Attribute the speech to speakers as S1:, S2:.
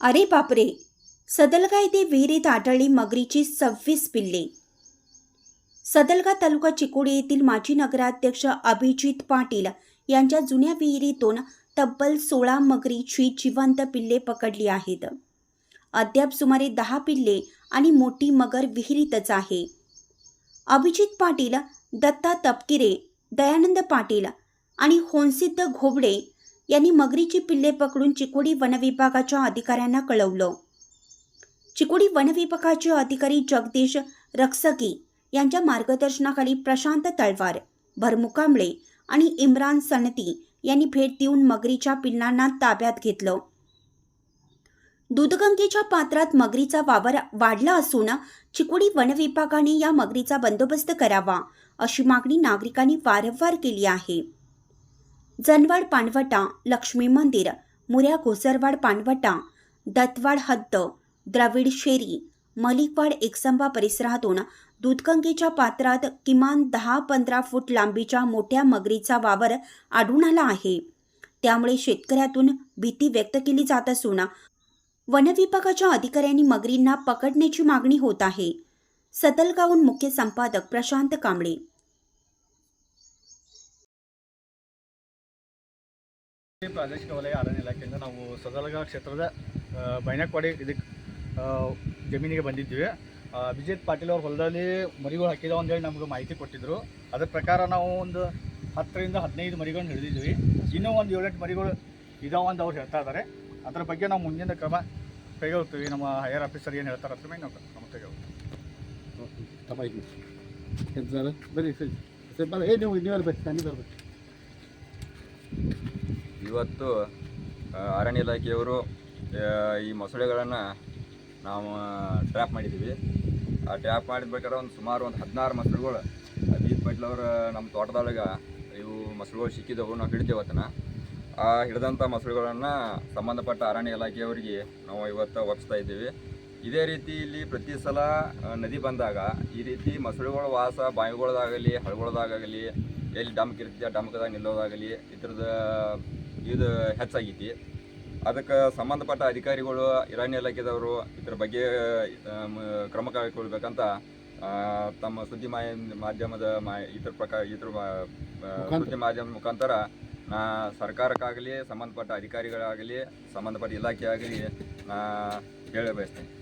S1: अरे बापरे. सदलगा येथे विहिरीत आढळली मगरीची सव्वीस पिल्ले. सदलगा तालुका चिकोडी येथील माजी नगराध्यक्ष अभिजित पाटील यांच्या जुन्या विहिरीतून तब्बल सोळा मगरीची जिवंत पिल्ले पकडली आहेत. अद्याप सुमारे दहा पिल्ले आणि मोठी मगर विहिरीतच आहे. अभिजित पाटील दत्ता तपकिरे दयानंद पाटील आणि होनसिद्ध घोबडे यांनी मगरीची पिल्ले पकडून चिकोडी वनविभागाच्या अधिकाऱ्यांना कळवलं. चिकोडी वनविभागाचे अधिकारी जगदीश रक्सकी यांच्या मार्गदर्शनाखाली प्रशांत तळवार भरमुकांबळे आणि इम्रान सनती यांनी भेट देऊन मगरीच्या पिल्लांना ताब्यात घेतलं. दूधगंगेच्या पात्रात मगरीचा वावर वाढला असून चिकोडी वनविभागाने या मगरीचा बंदोबस्त करावा अशी मागणी नागरिकांनी वारंवार केली आहे. जनवाड पानवटा लक्ष्मी मंदिर मुऱ्या घोसरवाड पानवटा दत्तवाड हद्द द्रविड शेरी मलिकवाड एकसंबा परिसरातून दूधगंगेच्या पात्रात किमान दहा पंधरा फूट लांबीच्या मोठ्या मगरीचा वावर आढळून आला आहे. त्यामुळे शेतकऱ्यातून भीती व्यक्त केली जात असून वनविभागाच्या अधिकाऱ्यांनी मगरींना पकडण्याची मागणी होत आहे. सतलगावून मुख्य संपादक प्रशांत कांबळे
S2: ಪ್ರಾದೇಶಿಕ ವಲಯ ಅರಣ್ಯ ಇಲಾಖೆಯಿಂದ ನಾವು ಸದಲಗ ಕ್ಷೇತ್ರದ ಬೈನಕ್ವಾಡಿ ಇದಕ್ಕೆ ಜಮೀನಿಗೆ ಬಂದಿದ್ವಿ ವಿಜಯ್ ಪಾಟೀಲ್ ಅವ್ರ ಹೊಲದಲ್ಲಿ ಮರಿಗಳು ಹಾಕಿದ ಅಂತೇಳಿ ನಮ್ಗೆ ಮಾಹಿತಿ ಕೊಟ್ಟಿದ್ರು. ಅದ್ರ ಪ್ರಕಾರ ನಾವು ಒಂದು ಹತ್ತರಿಂದ ಹದಿನೈದು ಮರಿಗಳನ್ನ ಹಿಡಿದಿದ್ವಿ ಇನ್ನೂ ಒಂದು ಏಳೆಂಟು ಮರಿಗಳು ಇದಾವ ಅಂತ ಅವ್ರು ಹೇಳ್ತಾ ಇದ್ದಾರೆ ಅದರ ಬಗ್ಗೆ ನಾವು ಮುಂದಿನ ಕ್ರಮ ಕೈಗೊಳ್ತೀವಿ. ನಮ್ಮ ಹೈಯರ್ ಆಫೀಸರ್ ಏನು ಹೇಳ್ತಾರೆ ಅದ್ರ ಮೇಲೆ ನಾವು ಕ್ರಮ
S3: ಸರ್? ಬರೀ ಸರಿ. ಬರ ನೀವು ಬರ್ಬೇಕು ನಾನು ಬರ್ಬೇಕು
S4: ಇವತ್ತು ಅರಣ್ಯ ಇಲಾಖೆಯವರು ಈ ಮೊಸಳೆಗಳನ್ನು ನಾವು ಟ್ರ್ಯಾಪ್ ಮಾಡಿದ್ದೀವಿ. ಆ ಟ್ರ್ಯಾಪ್ ಮಾಡಿದ್ಬೇಕಾದ್ರೆ ಒಂದು ಸುಮಾರು ಒಂದು ಹದಿನಾರು ಮೊಸಳೆಗಳು ಅಜಿತ್ ಅವರು ನಮ್ಮ ತೋಟದೊಳಗೆ ಇವು ಮೊಸಳೆಗಳು ಸಿಕ್ಕಿದವು, ನಾವು ಹಿಡಿತೇವೆ ಅದನ್ನು ಆ ಹಿಡಿದಂಥ ಮೊಸಳೆಗಳನ್ನು ಸಂಬಂಧಪಟ್ಟ ಅರಣ್ಯ ಇಲಾಖೆಯವರಿಗೆ ನಾವು ಇವತ್ತು ಒಪ್ಪಿಸ್ತಾ ಇದ್ದೀವಿ. ಇದೇ ರೀತಿ ಇಲ್ಲಿ ಪ್ರತಿ ಸಲ ನದಿ ಬಂದಾಗ ಈ ರೀತಿ ಮೊಸಳೆಗಳ ವಾಸ ಬಾವಿಗಳದಾಗಲಿ, ಹಳಗಳದಾಗಲಿ, ಎಲ್ಲಿ ಡಮ್ಕ್ ಇರ್ತೀಯ ಡಮ್ಕದಾಗ ನಿಲ್ಲೋದಾಗಲಿ, ಇದ್ರದ್ದು ಇದು ಹೆಚ್ಚಾಗೈತಿ ಅದಕ್ಕೆ ಸಂಬಂಧಪಟ್ಟ ಅಧಿಕಾರಿಗಳು ಇರಾನಿ ಇಲಾಖೆದವರು ಇದ್ರ ಬಗ್ಗೆ ಕ್ರಮ ಕೈಗೊಳ್ಬೇಕಂತ ತಮ್ಮ ಸುದ್ದಿ ಮಾಧ್ಯಮದ ಮಾ ಇದ್ರ ಪ್ರಕಾರ ಇದ್ರ ಸುದ್ದಿ ಮಾಧ್ಯಮದ ಮುಖಾಂತರ ನಾ ಸರ್ಕಾರಕ್ಕಾಗಲಿ ಸಂಬಂಧಪಟ್ಟ ಅಧಿಕಾರಿಗಳಾಗಲಿ ಸಂಬಂಧಪಟ್ಟ ಇಲಾಖೆ ಆಗಲಿ ನಾ ಹೇಳ ಬಯಸ್ತೇನೆ